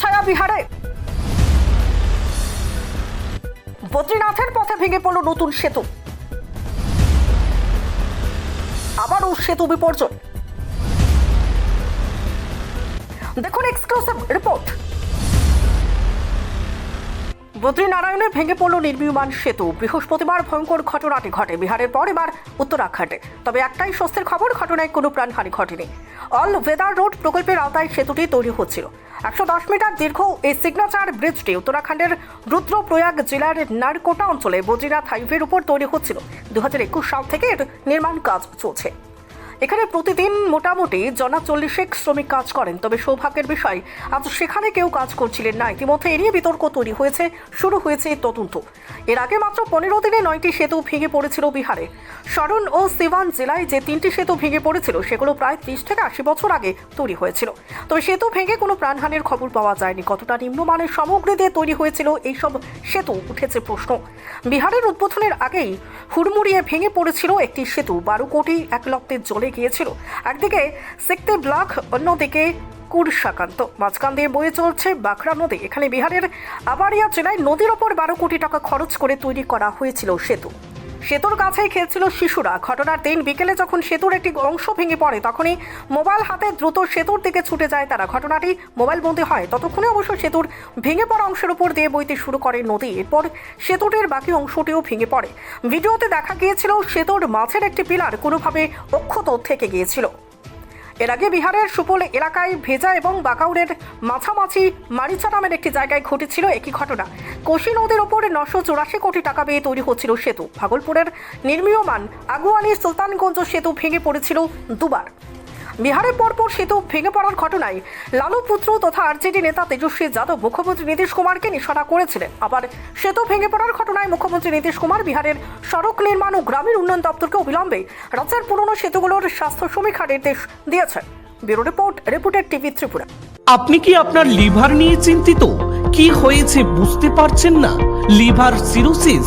ছায়া বিহারে। বদ্রীনাথের পথে ভেঙে পড়ল নতুন সেতু। আবারও সেতু বিপর্যয়। দেখুন এক্সক্লুসিভ রিপোর্ট বদ্রীনারায়ণে ভেঙে পড়ল নির্মীয়মান সেতু। বৃহস্পতিবার ভয়ঙ্কর ঘটনাটি ঘটে। বিহারের পর এবার উত্তরাখণ্ডে। তবে একটাই স্বস্তির খবর, ঘটনায় কোনো প্রাণহানি ঘটেনি। অল ওয়েদার রোড প্রকল্পের আওতায় সেতুটি তৈরি হচ্ছিল। একশো দশ মিটার দীর্ঘ এই সিগনেচার ব্রিজটি উত্তরাখণ্ডের রুদ্রপ্রয়াগ জেলার নারকোটা অঞ্চলে বদ্রীনাথ হাইওয়ের উপর তৈরি হচ্ছিল। দু হাজার একুশ সাল থেকে এর নির্মাণ কাজ চলছে। এখানে প্রতিদিন মোটামুটি জনা চল্লিশেক শ্রমিক কাজ করেন। তবে সৌভাগ্যের বিষয়, আজ সেখানে কেউ কাজ করছিলেন না। ইতিমধ্যে এ নিয়ে বিতর্ক তৈরি হয়েছে, শুরু হয়েছে তদন্ত। এর আগে মাত্র পনেরো দিনে নয়টি সেতু ভেঙে পড়েছিল বিহারে। শরণ ও সিওয়ান জেলায় যে তিনটি সেতু ভেঙে পড়েছিল, সেগুলো প্রায় ত্রিশ থেকে আশি বছর আগে তৈরি হয়েছিল। তবে সেতু ভেঙে কোনো প্রাণহানির খবর পাওয়া যায়নি। কতটা নিম্নমানের সামগ্রী দিয়ে তৈরি হয়েছিল এইসব সেতু উঠেছে প্রশ্ন। বিহারের উদ্বোধনের আগেই হুড়মুড়িয়ে ভেঙে পড়েছিল একটি সেতু। বারো কোটি এক লক্ষে জ্বলে গিয়েছিল। একদিকে সিক্তি ব্লক, অন্যদিকে কুরসাকান্ত। মাঝখান দিয়ে বয়ে চলছে বাঁকড়া নদী। এখানে বিহারের আবারিয়া জেলায় নদীর ওপর বারো কোটি টাকা খরচ করে তৈরি করা হয়েছিল সেতু। সেতুর কাছেই খেলছিল শিশুরা। ঘটনার দিন বিকেলে যখন সেতুর একটি অংশ ভেঙে পড়ে, তখনই মোবাইল হাতে দ্রুত সেতুর দিকে ছুটে যায় তারা। ঘটনাটি মোবাইল বন্দী হয়। ততক্ষণে অবশ্য সেতুর ভেঙে পড়া অংশের উপর দিয়ে বইতে শুরু করে নদী। এরপর সেতুটির বাকি অংশটিও ভেঙে পড়ে। ভিডিওতে দেখা গিয়েছিল, সেতুর মাছের একটি পিলার কোনোভাবে অক্ষত থেকে গিয়েছিল। এর আগে বিহারের সুপল এলাকায় ভেজা এবং বাকাউরের মাছামাছি মারিচা নামের একটি জায়গায় ঘটেছিল একই ঘটনা। কোশি নদীর ওপর নশো চুরাশি কোটি টাকা ব্যয়ে তৈরি হচ্ছিল সেতু। ভাগলপুরের নির্মীয়মান আগুয়ানি সুলতানগঞ্জ সেতু ভেঙে পড়েছিল দুবার। বিহারের পরপর সেতু ভেঙে পড়ার ঘটনায় লালু পুত্র তথা আরজেডি নেতা তেজস্বী যাদব মুখ্যমন্ত্রী নীতিশ কুমারকে নিশানা করেছিলেন। আবার সেতু ভেঙে পড়ার ঘটনায় মুখ্যমন্ত্রী নীতিশ কুমার বিহারের সড়ক নির্মাণ ও গ্রামীণ উন্নয়ন দপ্তরকে অবিলম্বে রাজ্যের পুরনো সেতুগুলোর স্বাস্থ্য সমীক্ষা নির্দেশ দিয়েছেন। ব্যুরো রিপোর্ট, রিপোর্টের টিভি ত্রিপুরা। আপনি কি আপনার লিভার নিয়ে চিন্তিত? কি হয়েছে বুঝতে পারছেন না? Liver cirrhosis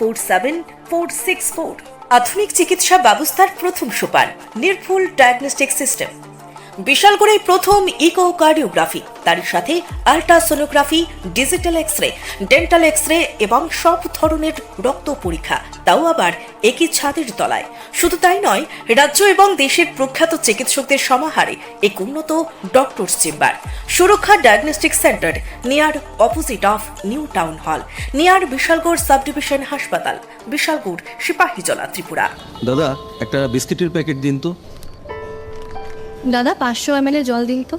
four seven, four six four. আধুনিক চিকিৎসা ব্যবস্থার প্রথম সোপান, নির্ভুল ডায়াগনস্টিক সিস্টেম। বিশাল করে প্রথম ইকোকার্ডিওগ্রাফি, তার সাথে ultrasonography, digital x ray dental x ray এবং সব ধরনের রক্ত পরীক্ষা। তাও আবার একই ছাদের তলায়। শুধু তাই নয় রাজ্য এবং দেশের প্রখ্যাত চিকিৎসকদের সমাহারে এক উন্নত doctors chamber. Suraksha diagnostic centre near opposite of new town hall near Bishalgarh sub division হাসপাতাল বিশালগড় সিপাহীজলা ত্রিপুরা। দাদা একটা বিস্কিটের প্যাকেট দিন তো। দাদা পাঁচশো এম জল দিন তো।